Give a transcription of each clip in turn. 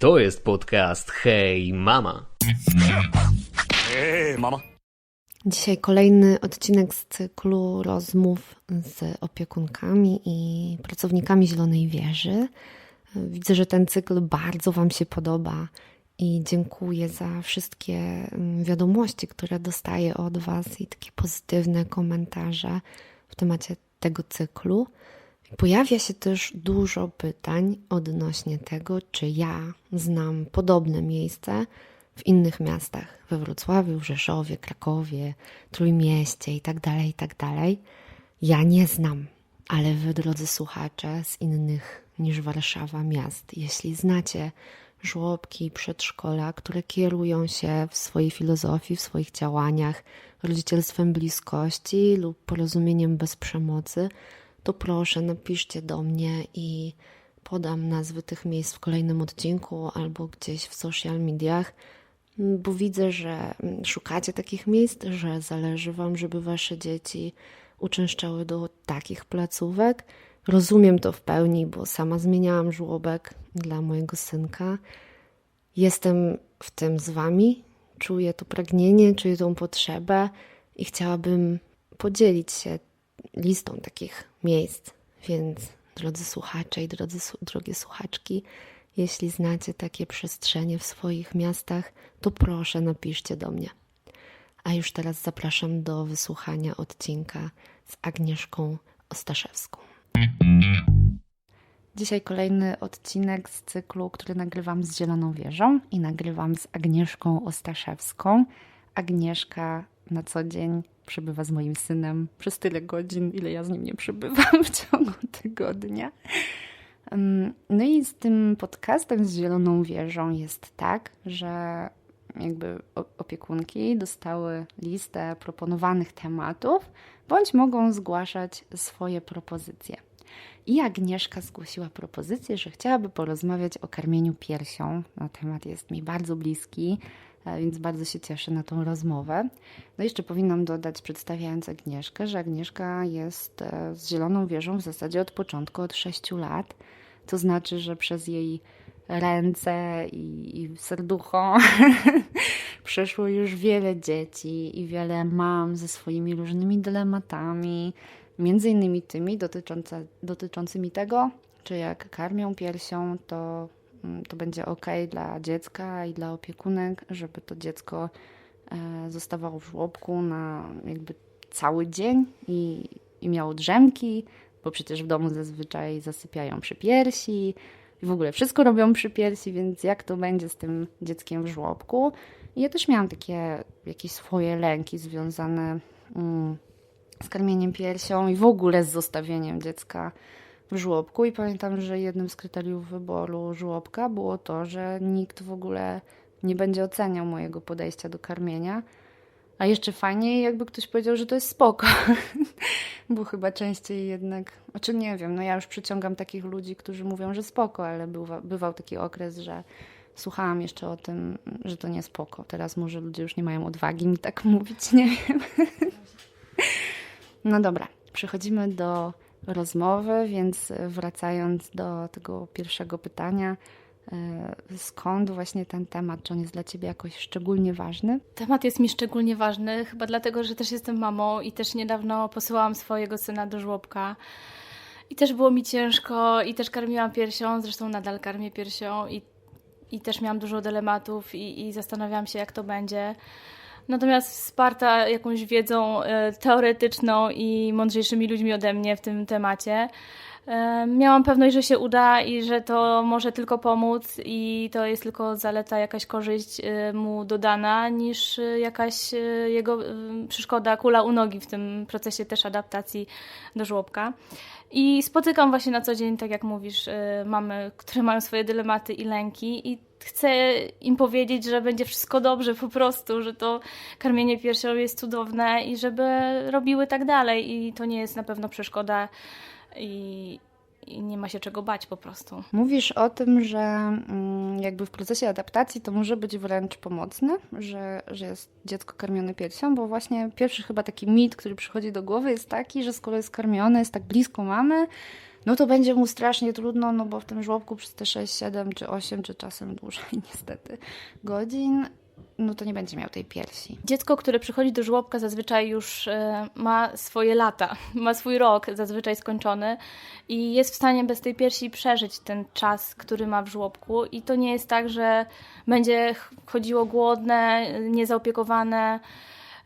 To jest podcast Hej Mama. Hey, mama. Dzisiaj kolejny odcinek z cyklu rozmów z opiekunkami i pracownikami Zielonej Wieży. Widzę, że ten cykl bardzo Wam się podoba i dziękuję za wszystkie mm, wiadomości, które dostaję od Was i takie pozytywne komentarze w temacie tego cyklu. Pojawia się też dużo pytań odnośnie tego, czy ja znam podobne miejsce w innych miastach, we Wrocławiu, Rzeszowie, Krakowie, Trójmieście itd., itd. Ja nie znam, ale wy, drodzy słuchacze, z innych niż Warszawa miast, jeśli znacie żłobki i przedszkola, które kierują się w swojej filozofii, w swoich działaniach rodzicielstwem bliskości lub porozumieniem bez przemocy, to proszę napiszcie do mnie i podam nazwy tych miejsc w kolejnym odcinku albo gdzieś w social mediach, bo widzę, że szukacie takich miejsc, że zależy Wam, żeby Wasze dzieci uczęszczały do takich placówek. Rozumiem to w pełni, bo sama zmieniałam żłobek dla mojego synka. Jestem w tym z Wami, czuję to pragnienie, czuję tą potrzebę i chciałabym podzielić się listą takich miejsc. Więc, drodzy słuchacze i drodzy, drogie słuchaczki, jeśli znacie takie przestrzenie w swoich miastach, to proszę napiszcie do mnie. A już teraz zapraszam do wysłuchania odcinka z Agnieszką Ostaszewską. Dzisiaj kolejny odcinek z cyklu, który nagrywam z Zieloną Wieżą i nagrywam z Agnieszką Ostaszewską. Agnieszka na co dzień przebywa z moim synem przez tyle godzin, ile ja z nim nie przebywam w ciągu tygodnia. No i z tym podcastem z Zieloną Wieżą jest tak, że jakby opiekunki dostały listę proponowanych tematów, bądź mogą zgłaszać swoje propozycje. I Agnieszka zgłosiła propozycję, że chciałaby porozmawiać o karmieniu piersią. No, temat jest mi bardzo bliski, więc bardzo się cieszę na tą rozmowę. No jeszcze powinnam dodać, przedstawiając Agnieszkę, że Agnieszka jest e, z Zieloną Wieżą w zasadzie od początku, od 6 lat. To znaczy, że przez jej ręce i, i serducho przeszło już wiele dzieci i wiele mam ze swoimi różnymi dylematami, między innymi tymi dotyczące, dotyczącymi tego, czy jak karmią piersią, to, to będzie ok dla dziecka i dla opiekunek, żeby to dziecko e, zostawało w żłobku na jakby cały dzień i, i miało drzemki, bo przecież w domu zazwyczaj zasypiają przy piersi i w ogóle wszystko robią przy piersi, więc jak to będzie z tym dzieckiem w żłobku? I ja też miałam takie jakieś swoje lęki związane mm, z karmieniem piersią i w ogóle z zostawieniem dziecka w żłobku. I pamiętam, że jednym z kryteriów wyboru żłobka było to, że nikt w ogóle nie będzie oceniał mojego podejścia do karmienia. A jeszcze fajniej, jakby ktoś powiedział, że to jest spoko. Bo chyba częściej jednak, znaczy nie wiem, no ja już przyciągam takich ludzi, którzy mówią, że spoko, ale bywa, bywał taki okres, że słuchałam jeszcze o tym, że to nie spoko. Teraz może ludzie już nie mają odwagi mi tak mówić, nie wiem. No dobra, przechodzimy do rozmowy, więc wracając do tego pierwszego pytania, e, skąd właśnie ten temat? Czy on jest dla Ciebie jakoś szczególnie ważny? Temat jest mi szczególnie ważny, chyba dlatego, że też jestem mamą i też niedawno posyłałam swojego syna do żłobka. I też było mi ciężko, i też karmiłam piersią, zresztą nadal karmię piersią, i, i też miałam dużo dylematów, i, i zastanawiałam się, jak to będzie. Natomiast wsparta jakąś wiedzą e, teoretyczną i mądrzejszymi ludźmi ode mnie w tym temacie, e, miałam pewność, że się uda i że to może tylko pomóc i to jest tylko zaleta, jakaś korzyść e, mu dodana, niż jakaś jego przeszkoda, kula u nogi w tym procesie też adaptacji do żłobka. I spotykam właśnie na co dzień, tak jak mówisz, mamy, które mają swoje dylematy i lęki i chcę im powiedzieć, że będzie wszystko dobrze po prostu, że to karmienie piersią jest cudowne i żeby robiły tak dalej. I to nie jest na pewno przeszkoda i, i nie ma się czego bać po prostu. Mówisz o tym, że mm, jakby w procesie adaptacji to może być wręcz pomocne, że, że jest dziecko karmione piersią, bo właśnie pierwszy chyba taki mit, który przychodzi do głowy jest taki, że skoro jest karmione, jest tak blisko mamy, no to będzie mu strasznie trudno, no bo w tym żłobku przez te 6, 7 czy 8, czy czasem dłużej niestety godzin, no to nie będzie miał tej piersi. Dziecko, które przychodzi do żłobka zazwyczaj już e, ma swoje lata, ma swój rok zazwyczaj skończony i jest w stanie bez tej piersi przeżyć ten czas, który ma w żłobku i to nie jest tak, że będzie chodziło głodne, niezaopiekowane,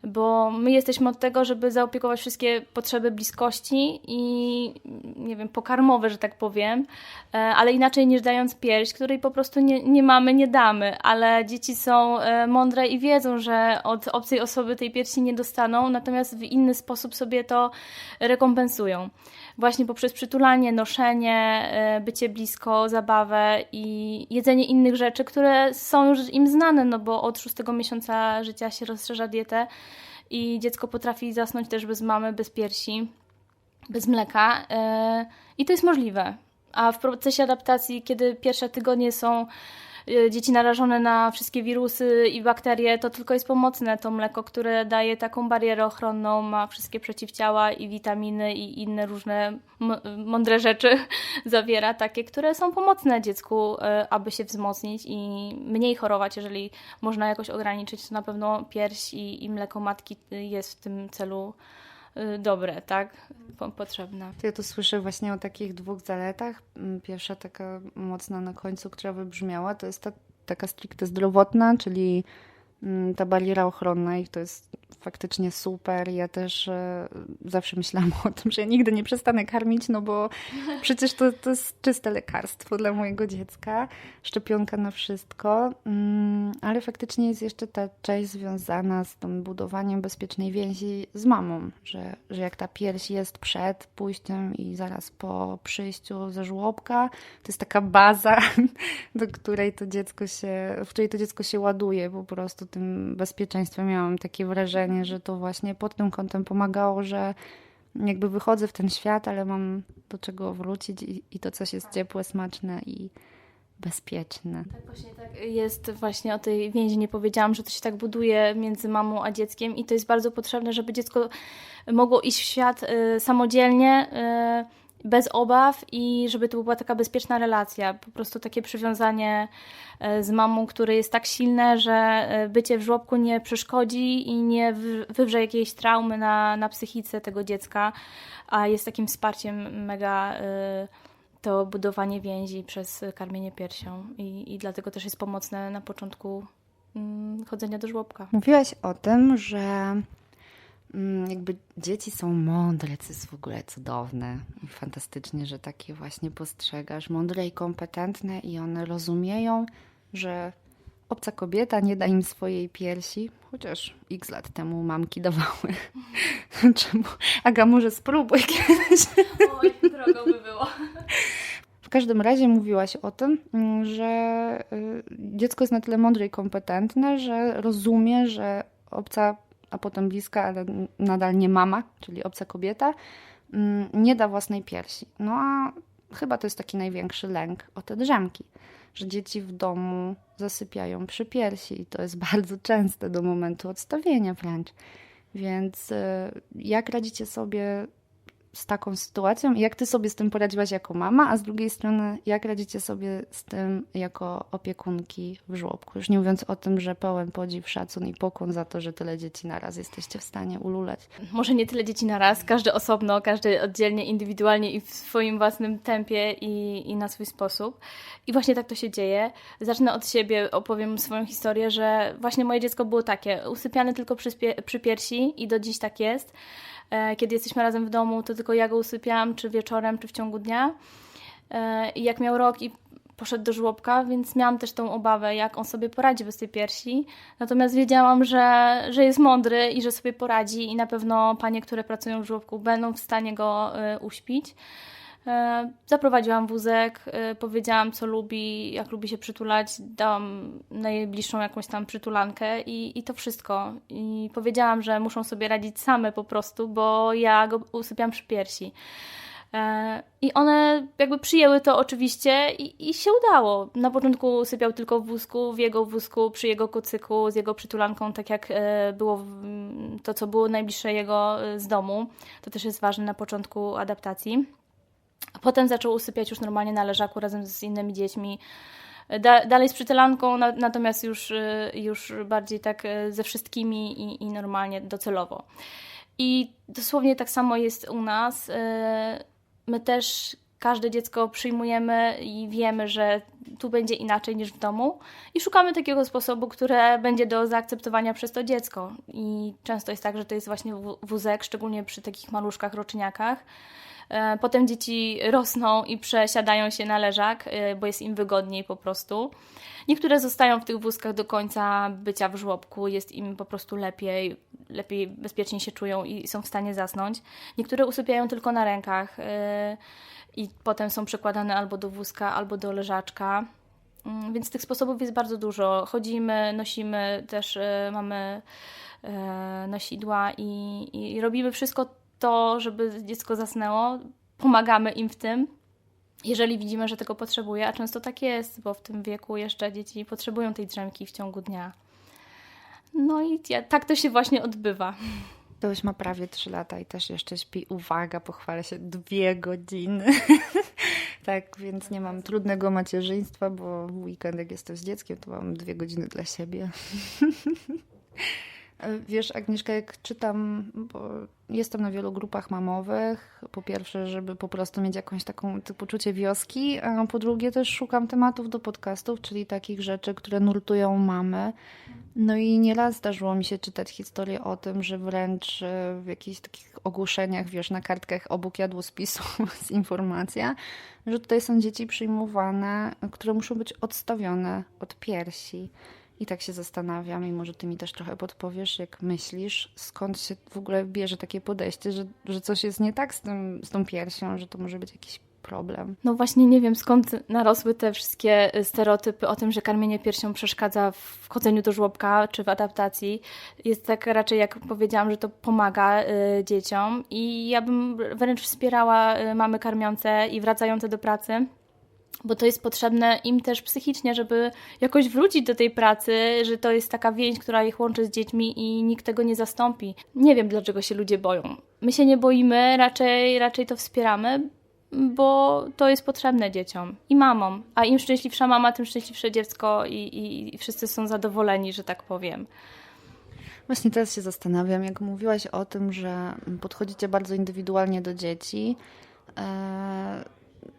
bo my jesteśmy od tego, żeby zaopiekować wszystkie potrzeby bliskości i nie wiem, pokarmowe, że tak powiem, e, ale inaczej niż dając pierś, której po prostu nie, nie mamy, nie damy, ale dzieci są e, mądre i wiedzą, że od obcej osoby tej piersi nie dostaną, natomiast w inny sposób sobie to rekompensują właśnie poprzez przytulanie, noszenie, e, bycie blisko, zabawę i jedzenie innych rzeczy, które są już im znane, no bo od szóstego miesiąca życia się rozszerza dietę i dziecko potrafi zasnąć też bez mamy, bez piersi, bez mleka e, i to jest możliwe. A w procesie adaptacji, kiedy pierwsze tygodnie są dzieci narażone na wszystkie wirusy i bakterie, to tylko jest pomocne. To mleko, które daje taką barierę ochronną, ma wszystkie przeciwciała i witaminy i inne różne mądre rzeczy. Zawiera, takie, które są pomocne dziecku, y, aby się wzmocnić i mniej chorować, jeżeli można jakoś ograniczyć, to na pewno pierś i, i mleko matki jest w tym celu y, dobre, tak? Potrzebne. Ja tu słyszę właśnie o takich dwóch zaletach. Mm, pierwsza taka mocna na końcu, która wybrzmiała, to jest ta taka stricte zdrowotna, czyli mm, ta bariera ochronna i to jest faktycznie super. Ja też e, zawsze myślałam o tym, że ja nigdy nie przestanę karmić, no bo przecież to, to jest czyste lekarstwo dla mojego dziecka, szczepionka na wszystko, mm, ale faktycznie jest jeszcze ta część związana z tym budowaniem bezpiecznej więzi z mamą, że, że jak ta pierś jest przed pójściem i zaraz po przyjściu ze żłobka, to jest taka baza, do której to dziecko się, w której to dziecko się ładuje po prostu tym bezpieczeństwem. Miałam takie wrażenie, że to właśnie pod tym kątem pomagało, że jakby wychodzę w ten świat, ale mam do czego wrócić i, i to coś jest ciepłe, smaczne i bezpieczne. Tak właśnie tak jest właśnie o tej więzi nie powiedziałam, że to się tak buduje między mamą a dzieckiem i to jest bardzo potrzebne, żeby dziecko mogło iść w świat y, samodzielnie, y, bez obaw i żeby to była taka bezpieczna relacja. Po prostu takie przywiązanie e, z mamą, które jest tak silne, że e, bycie w żłobku nie przeszkodzi i nie wywrze jakiejś traumy na, na psychice tego dziecka, a jest takim wsparciem mega e, to budowanie więzi przez karmienie piersią i, i dlatego też jest pomocne na początku mm, chodzenia do żłobka. Mówiłaś o tym, że jakby dzieci są mądre, co jest w ogóle cudowne i fantastycznie, że takie właśnie postrzegasz, mądre i kompetentne i one rozumieją, że obca kobieta nie da im swojej piersi, chociaż x lat temu mamki dawały. Czemu? Aga, może spróbuj kiedyś. Oj, drogo by było. W każdym razie mówiłaś o tym, mm, że y, dziecko jest na tyle mądre i kompetentne, że rozumie, że obca a potem bliska, ale nadal nie mama, czyli obca kobieta, mm, nie da własnej piersi. No a chyba to jest taki największy lęk o te drzemki, że dzieci w domu zasypiają przy piersi i to jest bardzo częste do momentu odstawienia wręcz. Więc y, jak radzicie sobie z taką sytuacją i jak ty sobie z tym poradziłaś jako mama, a z drugiej strony jak radzicie sobie z tym jako opiekunki w żłobku? Już nie mówiąc o tym, że pełen podziw, szacun i pokłon za to, że tyle dzieci na raz jesteście w stanie ululać. Może nie tyle dzieci na raz, każdy osobno, każdy oddzielnie, indywidualnie i w swoim własnym tempie i, i na swój sposób. I właśnie tak to się dzieje. Zacznę od siebie, opowiem swoją historię, że właśnie moje dziecko było takie, usypiane tylko przy, przy piersi i do dziś tak jest. E, kiedy jesteśmy razem w domu, to tylko ja go usypiałam, czy wieczorem, czy w ciągu dnia. E, I jak miał rok i poszedł do żłobka, więc miałam też tą obawę, jak on sobie poradzi bez tej piersi. Natomiast wiedziałam, że, że jest mądry i że sobie poradzi i na pewno panie, które pracują w żłobku będą w stanie go y, uśpić. E, zaprowadziłam wózek, e, powiedziałam co lubi, jak lubi się przytulać, dałam najbliższą jakąś tam przytulankę i, i to wszystko. I powiedziałam, że muszą sobie radzić same po prostu, bo ja go usypiam przy piersi. E, I one jakby przyjęły to oczywiście i, i, się udało. Na początku sypiał tylko w wózku, w jego wózku, przy jego kocyku, z jego przytulanką, tak jak było to, co było najbliższe jego z domu. To też jest ważne na początku adaptacji. A potem zaczął usypiać już normalnie na leżaku razem z innymi dziećmi. Da, dalej z przytulanką, na, natomiast już, już bardziej tak ze wszystkimi i, i normalnie docelowo. I dosłownie tak samo jest u nas my też każde dziecko przyjmujemy i wiemy, że tu będzie inaczej niż w domu i szukamy takiego sposobu, które będzie do zaakceptowania przez to dziecko. I często jest tak, że to jest właśnie wózek, szczególnie przy takich maluszkach, roczniakach. E, potem dzieci rosną i przesiadają się na leżak, e, bo jest im wygodniej po prostu. Niektóre zostają w tych wózkach do końca bycia w żłobku, jest im po prostu lepiej, lepiej, bezpiecznie się czują i są w stanie zasnąć. Niektóre usypiają tylko na rękach yy, i potem są przekładane albo do wózka, albo do leżaczka. Yy, więc tych sposobów jest bardzo dużo. Chodzimy, nosimy, też mamy nosidła i, i robimy wszystko to, żeby dziecko zasnęło. Pomagamy im w tym, jeżeli widzimy, że tego potrzebuje, a często tak jest, bo w tym wieku jeszcze dzieci potrzebują tej drzemki w ciągu dnia. No i tak to się właśnie odbywa. Ktoś ma prawie 3 lata i też jeszcze śpi, uwaga, pochwalę się, dwie godziny. tak, więc nie mam trudnego macierzyństwa, bo w weekend jak jestem z dzieckiem, to mam dwie godziny dla siebie. Wiesz, Agnieszka, jak czytam, bo jestem na wielu grupach mamowych, po pierwsze, żeby po prostu mieć jakąś taką poczucie wioski, a po drugie też szukam tematów do podcastów, czyli takich rzeczy, które nurtują mamy. No i nieraz zdarzyło mi się czytać historię o tym, że wręcz e, w jakichś takich ogłoszeniach, wiesz, na kartkach obok jadłospisu jest informacja, że tutaj są dzieci przyjmowane, które muszą być odstawione od piersi. I tak się zastanawiam, i może ty mi też trochę podpowiesz, jak myślisz, skąd się w ogóle bierze takie podejście, że, że coś jest nie tak z, tym, z tą piersią, że to może być jakiś problem. No właśnie nie wiem skąd narosły te wszystkie y, stereotypy o tym, że karmienie piersią przeszkadza w chodzeniu do żłobka czy w adaptacji. Jest tak raczej, jak powiedziałam, że to pomaga y, dzieciom i ja bym wręcz wspierała y, mamy karmiące i wracające do pracy bo to jest potrzebne im też psychicznie, żeby jakoś wrócić do tej pracy, że to jest taka więź, która ich łączy z dziećmi i nikt tego nie zastąpi. Nie wiem, dlaczego się ludzie boją. My się nie boimy, raczej, raczej to wspieramy, bo to jest potrzebne dzieciom i mamom. A im szczęśliwsza mama, tym szczęśliwsze dziecko i, i, i wszyscy są zadowoleni, że tak powiem. Właśnie teraz się zastanawiam, jak mówiłaś o tym, że podchodzicie bardzo indywidualnie do dzieci.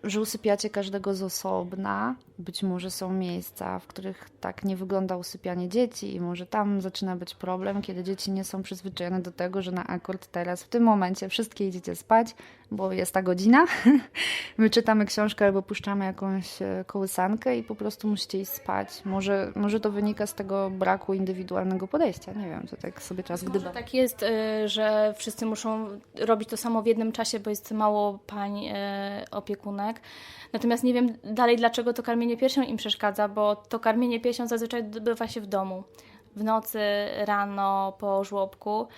Że usypiacie każdego z osobna. Być może są miejsca, w których tak nie wygląda usypianie dzieci, i może tam zaczyna być problem, kiedy dzieci nie są przyzwyczajone do tego, że na akord teraz, w tym momencie, wszystkie idziecie spać, bo jest ta godzina. My czytamy książkę albo puszczamy jakąś e, kołysankę i po prostu musicie iść spać. Może, może to wynika z tego braku indywidualnego podejścia. Nie wiem, to tak sobie czas gdyba. tak jest, e, że wszyscy muszą robić to samo w jednym czasie, bo jest mało pań e, opiekunek. Natomiast nie wiem dalej, dlaczego to karmienie piersią im przeszkadza, bo to karmienie piersią zazwyczaj odbywa się w domu. W nocy, rano, po żłobku.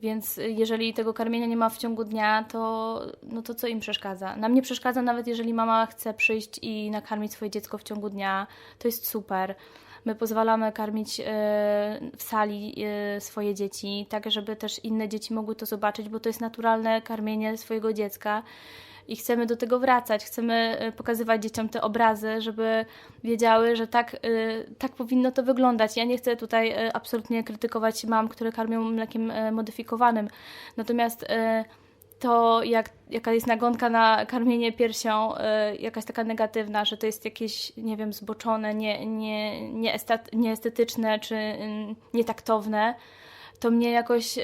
Więc jeżeli tego karmienia nie ma w ciągu dnia, to, no to co im przeszkadza? Nam nie przeszkadza nawet jeżeli mama chce przyjść i nakarmić swoje dziecko w ciągu dnia. To jest super. My pozwalamy karmić e, w sali e, swoje dzieci, tak żeby też inne dzieci mogły to zobaczyć, bo to jest naturalne karmienie swojego dziecka i chcemy do tego wracać. Chcemy e, pokazywać dzieciom te obrazy, żeby wiedziały, że tak, e, tak powinno to wyglądać. Ja nie chcę tutaj e, absolutnie krytykować mam, które karmią mlekiem modyfikowanym. Natomiast to jak, jaka jest nagonka na karmienie piersią, jakaś taka negatywna, że to jest jakieś, nie wiem, zboczone, nie, nie, nieestetyczne czy mm, nietaktowne, to mnie jakoś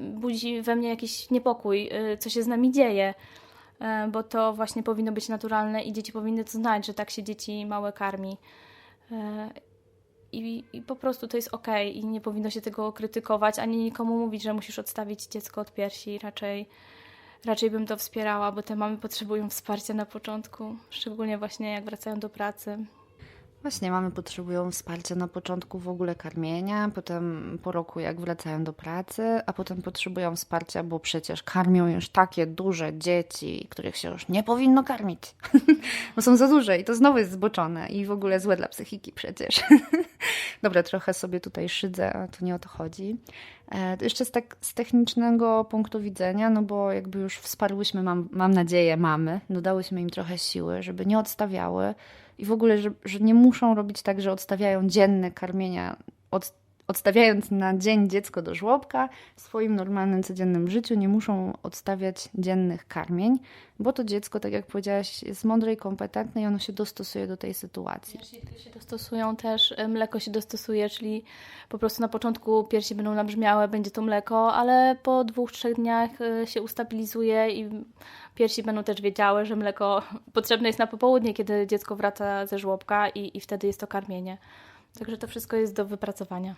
budzi we mnie jakiś niepokój, co się z nami dzieje. E, bo to właśnie powinno być naturalne i dzieci powinny to znać, że tak się dzieci małe karmi. E, I, I, po prostu to jest ok i nie powinno się tego krytykować, ani nikomu mówić, że musisz odstawić dziecko od piersi. Raczej, raczej bym to wspierała, bo te mamy potrzebują wsparcia na początku, szczególnie właśnie jak wracają do pracy. Właśnie mamy potrzebują wsparcia na początku w ogóle karmienia, potem po roku jak wracają do pracy, a potem potrzebują wsparcia, bo przecież karmią już takie duże dzieci, których się już nie powinno karmić, bo są za duże i to znowu jest zboczone i w ogóle złe dla psychiki przecież. Dobra, trochę sobie tutaj szydzę, a tu nie o to chodzi. E, jeszcze z, tak, z technicznego punktu widzenia, no bo jakby już wsparłyśmy, mam, mam nadzieję, mamy, dodałyśmy im trochę siły, żeby nie odstawiały i w ogóle, że, że nie muszą robić tak, że odstawiają dzienne karmienia, od, odstawiając na dzień dziecko do żłobka, w swoim normalnym, codziennym życiu nie muszą odstawiać dziennych karmień, bo to dziecko, tak jak powiedziałaś, jest mądre i kompetentne i ono się dostosuje do tej sytuacji. Piersi się dostosują też, e, mleko się dostosuje, czyli po prostu na początku piersi będą nabrzmiałe, będzie to mleko, ale po dwóch, trzech dniach e, się ustabilizuje i piersi będą też wiedziały, że mleko potrzebne jest na popołudnie, kiedy dziecko wraca ze żłobka i, i wtedy jest to karmienie. Także to wszystko jest do wypracowania.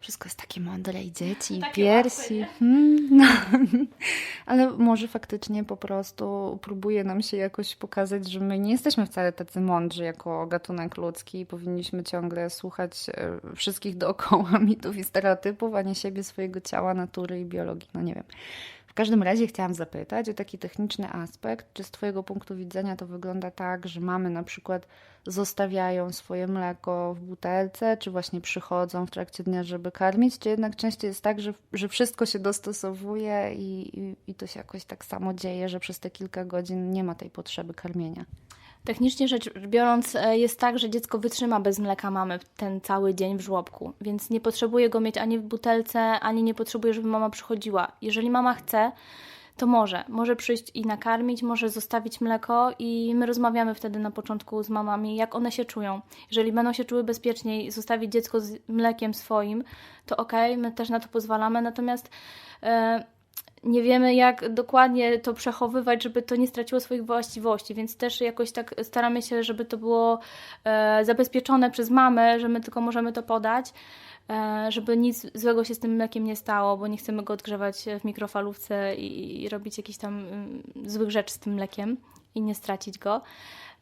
Wszystko jest takie mądre i dzieci, i Takie piersi. Hmm, no. Ale może faktycznie po prostu próbuje nam się jakoś pokazać, że my nie jesteśmy wcale tacy mądrzy jako gatunek ludzki i powinniśmy ciągle słuchać e, wszystkich dookoła mitów i stereotypów, a nie siebie, swojego ciała, natury i biologii. No nie wiem. Każdym razie chciałam zapytać o taki techniczny aspekt. Czy z Twojego punktu widzenia to wygląda tak, że mamy na przykład zostawiają swoje mleko w butelce, czy właśnie przychodzą w trakcie dnia, żeby karmić, czy jednak częściej jest tak, że, że wszystko się dostosowuje i, i, i to się jakoś tak samo dzieje, że przez te kilka godzin nie ma tej potrzeby karmienia? Technicznie rzecz biorąc, e, jest tak, że dziecko wytrzyma bez mleka mamy ten cały dzień w żłobku, więc nie potrzebuje go mieć ani w butelce, ani nie potrzebuje, żeby mama przychodziła. Jeżeli mama chce, to może. Może przyjść i nakarmić, może zostawić mleko i my rozmawiamy wtedy na początku z mamami, jak one się czują. Jeżeli będą się czuły bezpieczniej, zostawić dziecko z mlekiem swoim, to okej, okay, my też na to pozwalamy, natomiast e, nie wiemy, jak dokładnie to przechowywać, żeby to nie straciło swoich właściwości, więc też jakoś tak staramy się, żeby to było e, zabezpieczone przez mamę, że my tylko możemy to podać, e, żeby nic złego się z tym mlekiem nie stało, bo nie chcemy go odgrzewać w mikrofalówce i, i robić jakichś tam mm, złych rzeczy z tym mlekiem i nie stracić go.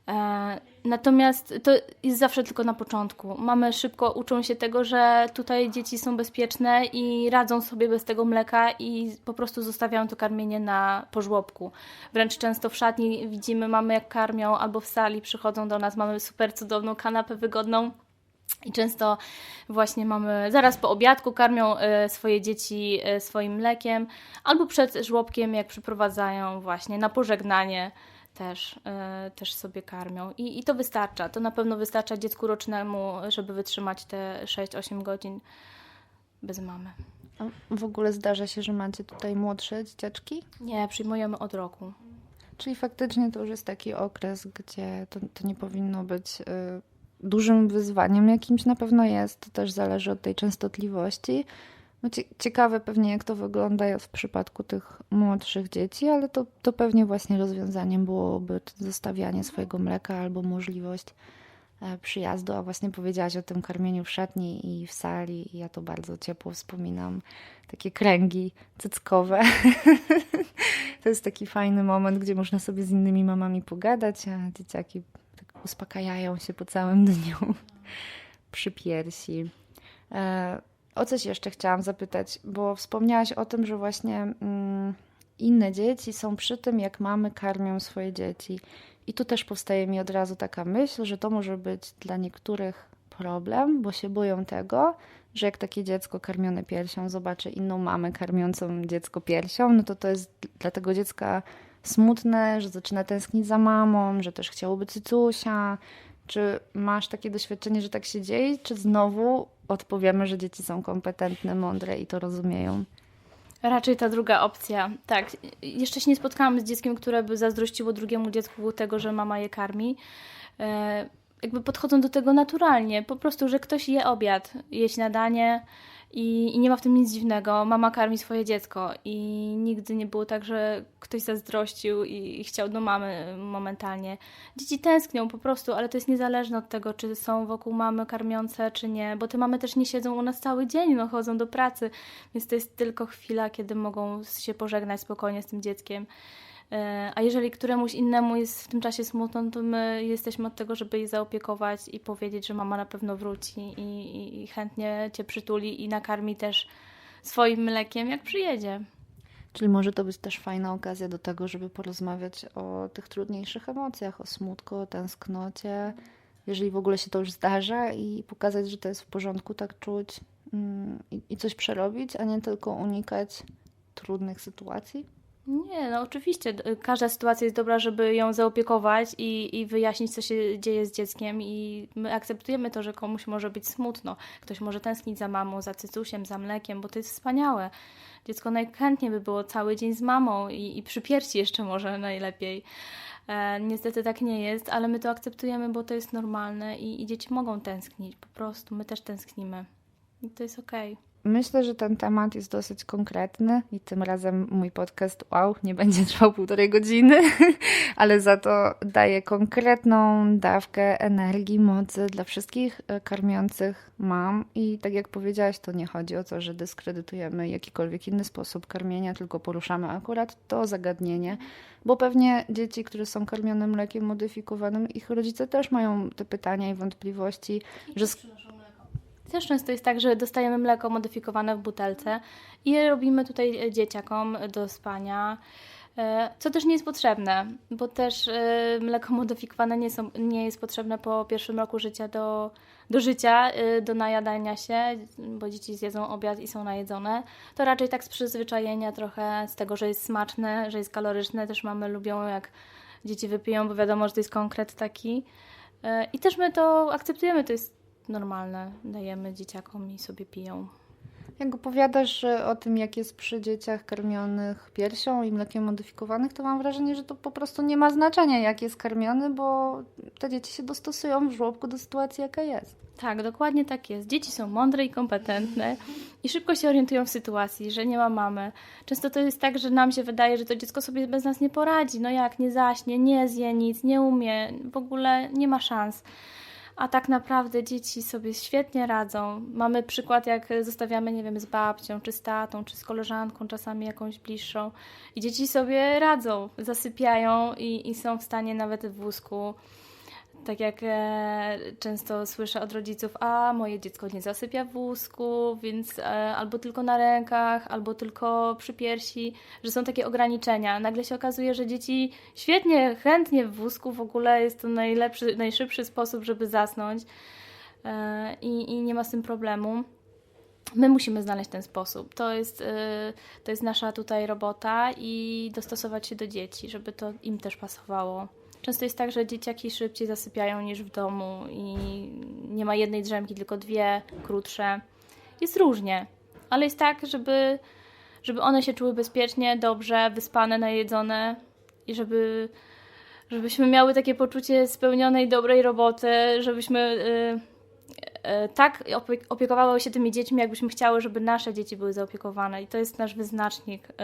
E, natomiast to jest zawsze tylko na początku. Mamy szybko uczą się tego, że tutaj dzieci są bezpieczne i radzą sobie bez tego mleka i po prostu zostawiają to karmienie na pożłobku. Wręcz często w szatni widzimy mamy jak karmią albo w sali przychodzą do nas, mamy super cudowną kanapę wygodną. I często właśnie mamy zaraz po obiadku karmią e, swoje dzieci e, swoim mlekiem, albo przed żłobkiem, jak przyprowadzają właśnie na pożegnanie też, yy, też sobie karmią. I, I to wystarcza. To na pewno wystarcza dziecku rocznemu, żeby wytrzymać te 6-8 godzin bez mamy. A w ogóle zdarza się, że macie tutaj młodsze dzieciaczki? Nie, przyjmujemy od roku. Czyli faktycznie to już jest taki okres, gdzie to, to nie powinno być y, dużym wyzwaniem jakimś na pewno jest. To też zależy od tej częstotliwości. No ciekawe pewnie, jak to wygląda w przypadku tych młodszych dzieci, ale to, to pewnie właśnie rozwiązaniem byłoby zostawianie swojego mleka albo możliwość e, przyjazdu, a właśnie powiedziałaś o tym karmieniu w szatni i w sali i ja to bardzo ciepło wspominam. Takie kręgi cyckowe. to jest taki fajny moment, gdzie można sobie z innymi mamami pogadać, a dzieciaki tak uspokajają się po całym dniu przy piersi. O coś jeszcze chciałam zapytać, bo wspomniałaś o tym, że właśnie mm, inne dzieci są przy tym, jak mamy karmią swoje dzieci. I tu też powstaje mi od razu taka myśl, że to może być dla niektórych problem, bo się boją tego, że jak takie dziecko karmione piersią zobaczy inną mamę karmiącą dziecko piersią, no to to jest dla tego dziecka smutne, że zaczyna tęsknić za mamą, że też chciałoby cycusia. Czy masz takie doświadczenie, że tak się dzieje, czy znowu odpowiemy, że dzieci są kompetentne, mądre i to rozumieją. Raczej ta druga opcja. Tak, jeszcze się nie spotkałam z dzieckiem, które by zazdrościło drugiemu dziecku tego, że mama je karmi. Jakby podchodzą do tego naturalnie. Po prostu, że ktoś je obiad, je śniadanie, i, I, nie ma w tym nic dziwnego. Mama karmi swoje dziecko i nigdy nie było tak, że ktoś zazdrościł i, i chciał do mamy momentalnie. Dzieci tęsknią po prostu, ale to jest niezależne od tego, czy są wokół mamy karmiące, czy nie, bo te mamy też nie siedzą u nas cały dzień, no chodzą do pracy, więc to jest tylko chwila, kiedy mogą się pożegnać spokojnie z tym dzieckiem. E, A jeżeli któremuś innemu jest w tym czasie smutno, to my jesteśmy od tego, żeby je zaopiekować i powiedzieć, że mama na pewno wróci i, i, i chętnie cię przytuli i nakarmi też swoim mlekiem, jak przyjedzie. Czyli może to być też fajna okazja do tego, żeby porozmawiać o tych trudniejszych emocjach, o smutku, o tęsknocie, jeżeli w ogóle się to już zdarza i pokazać, że to jest w porządku tak czuć mm, i coś przerobić, a nie tylko unikać trudnych sytuacji. Nie, no oczywiście. Każda sytuacja jest dobra, żeby ją zaopiekować i, i wyjaśnić, co się dzieje z dzieckiem. I my akceptujemy to, że komuś może być smutno. Ktoś może tęsknić za mamą, za cycusiem, za mlekiem, bo to jest wspaniałe. Dziecko najchętniej by było cały dzień z mamą i, i przy piersi jeszcze może najlepiej. E, niestety tak nie jest, ale my to akceptujemy, bo to jest normalne i, i dzieci mogą tęsknić. Po prostu my też tęsknimy. I to jest okej. Myślę, że ten temat jest dosyć konkretny i tym razem mój podcast, wow, nie będzie trwał półtorej godziny, ale za to daje konkretną dawkę energii, mocy dla wszystkich e, karmiących mam. I tak jak powiedziałaś, to nie chodzi o to, że dyskredytujemy jakikolwiek inny sposób karmienia, tylko poruszamy akurat to zagadnienie, bo pewnie dzieci, które są karmione mlekiem modyfikowanym, ich rodzice też mają te pytania i wątpliwości, że sk- Też często jest tak, że dostajemy mleko modyfikowane w butelce i robimy tutaj e, dzieciakom do spania, e, co też nie jest potrzebne, bo też e, mleko modyfikowane nie, są, nie jest potrzebne po pierwszym roku życia do, do życia, e, do najadania się, bo dzieci zjedzą obiad i są najedzone. To raczej tak z przyzwyczajenia trochę, z tego, że jest smaczne, że jest kaloryczne, też mamy lubią jak dzieci wypiją, bo wiadomo, że to jest konkret taki. E, I też my to akceptujemy, to jest normalne. Dajemy dzieciakom i sobie piją. Jak opowiadasz o tym, jak jest przy dzieciach karmionych piersią i mlekiem modyfikowanych, to mam wrażenie, że to po prostu nie ma znaczenia, jak jest karmiony, bo te dzieci się dostosują w żłobku do sytuacji, jaka jest. Tak, dokładnie tak jest. Dzieci są mądre i kompetentne i szybko się orientują w sytuacji, że nie ma mamy. Często to jest tak, że nam się wydaje, że to dziecko sobie bez nas nie poradzi. No jak, nie zaśnie, nie zje nic, nie umie, w ogóle nie ma szans. A tak naprawdę dzieci sobie świetnie radzą. Mamy przykład, jak zostawiamy, nie wiem, z babcią, czy z tatą, czy z koleżanką, czasami jakąś bliższą. I dzieci sobie radzą, zasypiają i, i są w stanie nawet w wózku tak jak e, często słyszę od rodziców, a moje dziecko nie zasypia w wózku, więc e, albo tylko na rękach, albo tylko przy piersi, że są takie ograniczenia. Nagle się okazuje, że dzieci świetnie, chętnie w wózku w ogóle jest to najlepszy, najszybszy sposób, żeby zasnąć e, i, i nie ma z tym problemu. My musimy znaleźć ten sposób. To jest, y, to jest nasza tutaj robota i dostosować się do dzieci, żeby to im też pasowało. Często jest tak, że dzieciaki szybciej zasypiają niż w domu i nie ma jednej drzemki, tylko dwie, krótsze. Jest różnie, ale jest tak, żeby, żeby one się czuły bezpiecznie, dobrze, wyspane, najedzone i żeby, żebyśmy miały takie poczucie spełnionej, dobrej roboty, żebyśmy y, y, tak opie- opiekowały się tymi dziećmi, jakbyśmy chciały, żeby nasze dzieci były zaopiekowane. I to jest nasz wyznacznik y,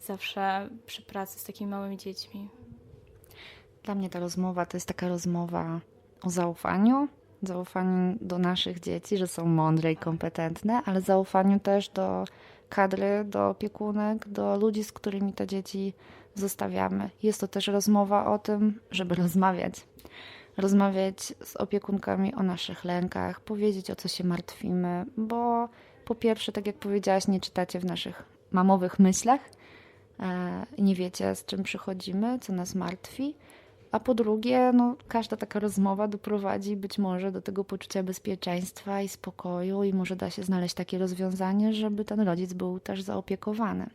zawsze przy pracy z takimi małymi dziećmi. Dla mnie ta rozmowa to jest taka rozmowa o zaufaniu, zaufaniu do naszych dzieci, że są mądre i kompetentne, ale zaufaniu też do kadry, do opiekunek, do ludzi, z którymi te dzieci zostawiamy. Jest to też rozmowa o tym, żeby rozmawiać. Rozmawiać z opiekunkami o naszych lękach, powiedzieć o co się martwimy, bo po pierwsze, tak jak powiedziałaś, nie czytacie w naszych mamowych myślach, e, nie wiecie z czym przychodzimy, co nas martwi. A po drugie, no, każda taka rozmowa doprowadzi być może do tego poczucia bezpieczeństwa i spokoju, i może da się znaleźć takie rozwiązanie, żeby ten rodzic był też zaopiekowany.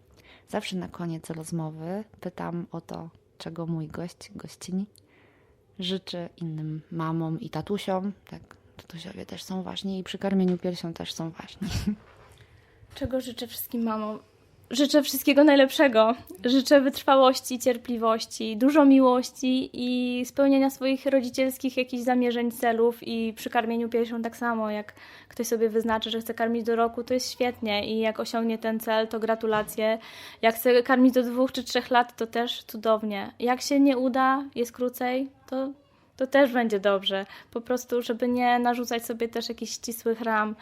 Zawsze na koniec rozmowy pytam o to, czego mój gość, gościni życzy innym mamom i tatusiom. Tak, tatusiowie też są ważni i przy karmieniu piersią też są ważni. Czego życzę wszystkim mamom? Życzę wszystkiego najlepszego. Życzę wytrwałości, cierpliwości, dużo miłości i spełnienia swoich rodzicielskich jakichś zamierzeń, celów i przy karmieniu piersią tak samo, jak ktoś sobie wyznaczy, że chce karmić do roku, to jest świetnie i jak osiągnie ten cel, to gratulacje. Jak chce karmić do dwóch czy trzech lat, to też cudownie. Jak się nie uda, jest krócej, to, to też będzie dobrze. Po prostu, żeby nie narzucać sobie też jakichś ścisłych ram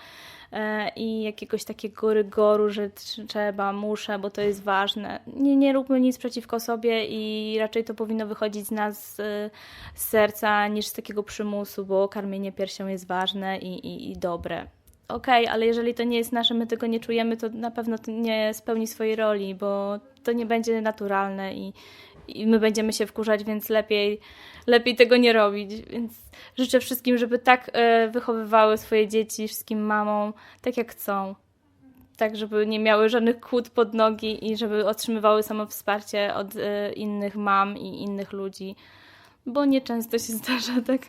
i jakiegoś takiego rygoru, że tr- trzeba, muszę, bo to jest ważne. Nie, nie róbmy nic przeciwko sobie i raczej to powinno wychodzić z nas e, z serca niż z takiego przymusu, bo karmienie piersią jest ważne i, i, i dobre. Okej, ale jeżeli to nie jest nasze, my tego nie czujemy, to na pewno to nie spełni swojej roli, bo to nie będzie naturalne i, i my będziemy się wkurzać, więc lepiej, lepiej tego nie robić. Więc życzę wszystkim, żeby tak e, wychowywały swoje dzieci, wszystkim mamom, tak jak chcą. Tak, żeby nie miały żadnych kłód pod nogi i żeby otrzymywały samo wsparcie od e, innych mam i innych ludzi, bo nieczęsto się zdarza tak.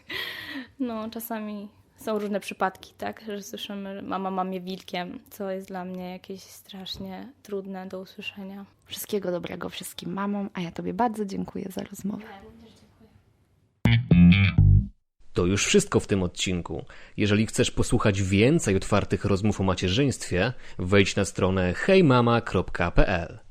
No, czasami są różne przypadki, tak, że słyszymy, mama mamie wilkiem, co jest dla mnie jakieś strasznie trudne do usłyszenia. Wszystkiego dobrego wszystkim mamom, a ja Tobie bardzo dziękuję za rozmowę. To już wszystko w tym odcinku. Jeżeli chcesz posłuchać więcej otwartych rozmów o macierzyństwie, wejdź na stronę hejmama.pl.